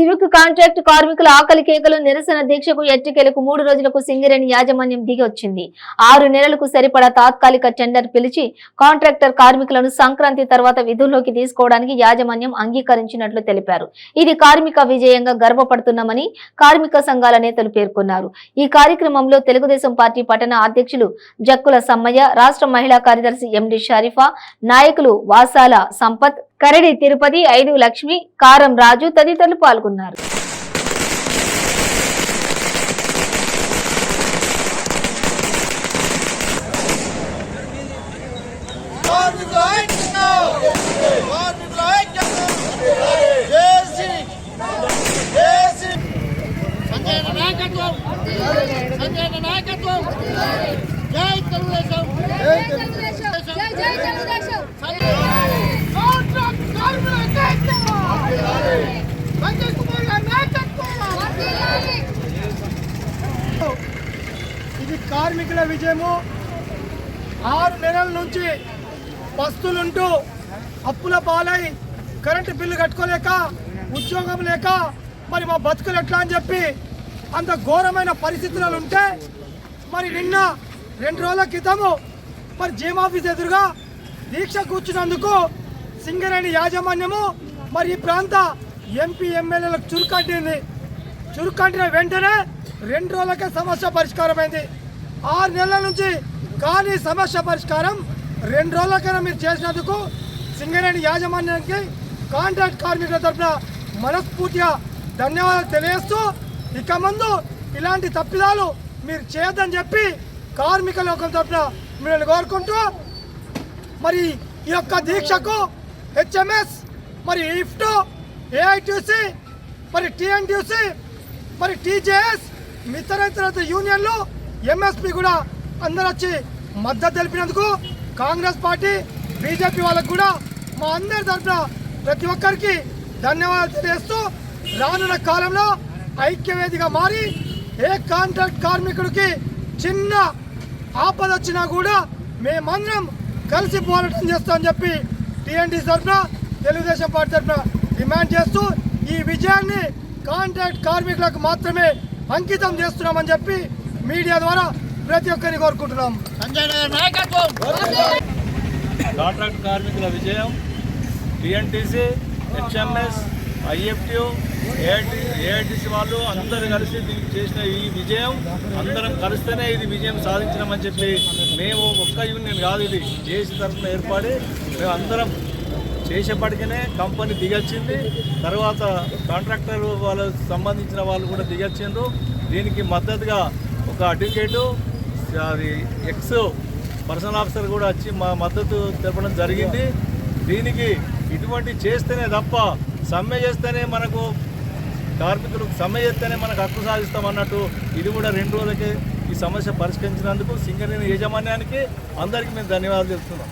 Civic contract కార్మికుల ఆకలి కేకలు నిరసన దీక్షకు ఎట్టికెలకు మూడు రోజులకు సింగరేణి యాజమాన్యం దిగి వచ్చింది. ఆరు నెలలకు సరిపడా తాత్కాలిక టెండర్ పిలిచి కాంట్రాక్టర్ కార్మికులను సంక్రాంతి తర్వాత విధుల్లోకి తీసుకోవడానికి యాజమాన్యం అంగీకరించినట్లు తెలిపారు. ఇది కార్మిక విజయంగా గర్వపడుతున్నామని కార్మిక సంఘాల నేతలు పేర్కొన్నారు. ఈ కార్యక్రమంలో తెలుగుదేశం పార్టీ పట్టణ అధ్యక్షులు జక్కుల సమ్మయ్య రాష్ట్ర మహిళా కార్యదర్శి ఎండి షరీఫా నాయకులు వాసాల సంపత్ కరడి తిరుపతి ఐదు లక్ష్మి కారం రాజు తదితరులు పాల్గొన్నారు. నాయకత్వం నాయకత్వం జై తెలుగుదేశం జై తెలుగుదేశం జై జై తెలుగుదేశం కాంట్రాక్ట్ కార్మికుల ఐక్యత సంజయ్ కుమార్ గారి నాయకత్వం వర్ధిల్లాలి. ఇది కార్మికుల విజయము. ఆరు నెలల నుంచి పస్తులుంటూ అప్పుల పాలై కరెంటు బిల్లు కట్టుకోలేక ఉద్యోగం లేక మరి మా బతుకులు ఎట్లా అని చెప్పి అంత ఘోరమైన పరిస్థితులు ఉంటే మరి నిన్న రెండు రోజుల క్రితము మరి జీఎం ఆఫీస్ ఎదురుగా దీక్ష కూర్చున్నందుకు సింగరేణి యాజమాన్యము మరి ఈ ప్రాంత ఎంపీ ఎమ్మెల్యేలకు చురుకట్టింది. చురుకట్టిన వెంటనే రెండు రోజులకే సమస్య పరిష్కారమైంది. ఆరు నెలల నుంచి కానీ సమస్య పరిష్కారం రెండు రోజులకైనా మీరు చేసినందుకు సింగరేణి యాజమాన్యానికి కాంట్రాక్ట్ కార్మికుల తరఫున మనస్ఫూర్తిగా ధన్యవాదాలు తెలియజేస్తూ ఇక ముందు ఇలాంటి తప్పిదాలు మీరు చేయొద్దని చెప్పి కార్మిక లోకం తరఫున మిమ్మల్ని కోరుకుంటూ మరి ఈ యొక్క దీక్షకు హెచ్ఎంఎస్ మరి ఇఫ్టో ఏఐటీసీ మరి టిఎన్టీసీ మరి టీజేఎస్ మిగతా యూనియన్లు ఎంఎస్పి కూడా అందరూ వచ్చి మద్దతు తెలిపినందుకు కాంగ్రెస్ పార్టీ బీజేపీ వాళ్ళకు కూడా మా అందరి తరఫున ప్రతి ఒక్కరికి ధన్యవాదాలు తెలియజేస్తూ రానున్న కాలంలో ఐక్యవేదిగా మారి ఏ కాంట్రాక్ట్ కార్మికుడికి చిన్న ఆపద వచ్చినా కూడా మేమందరం కలిసి పోరాటం చేస్తామని చెప్పి టీఎన్టీ తరఫున తెలుగుదేశం పార్టీ తరఫున డిమాండ్ చేస్తూ ఈ విజయాన్ని కాంట్రాక్ట్ కార్మికులకు మాత్రమే అంకితం చేస్తున్నామని చెప్పి మీడియా ద్వారా ప్రతి ఒక్కరిని కోరుకుంటున్నాం. సంజయ్ గారి నాయకత్వం! కాంట్రాక్ట్ కార్మికుల విజయం TNTC HMS IFTU AIT AITC వాళ్ళు అందరూ కలిసి దీనికి చేసిన ఈ విజయం అందరం కలిస్తేనే ఇది విజయం సాధించినామని చెప్పి మేము ఒక్క యూనియన్ కాదు ఇది జేసీ తరఫున ఏర్పడి మేము అందరం చేసేపటికనే కంపెనీ దిగొచ్చింది. తర్వాత కాంట్రాక్టర్ వాళ్ళకు సంబంధించిన వాళ్ళు కూడా దిగొచ్చిండ్రు. దీనికి మద్దతుగా ఒక అడ్వకేటు అది ఎక్స్ పర్సనల్ ఆఫీసర్ కూడా వచ్చి మా మద్దతు తెలపడం జరిగింది. దీనికి ఇటువంటి చేస్తేనే తప్ప సమ్మె చేస్తేనే మనకు కార్మికులకు సమ్మె చేస్తేనే మనకు హక్కు సాధిస్తాం అన్నట్టు ఇది కూడా రెండు రోజులకే ఈ సమస్య పరిష్కరించినందుకు సింగరేణి యాజమాన్యానికి అందరికీ మేము ధన్యవాదాలు తెలుపుతున్నాం.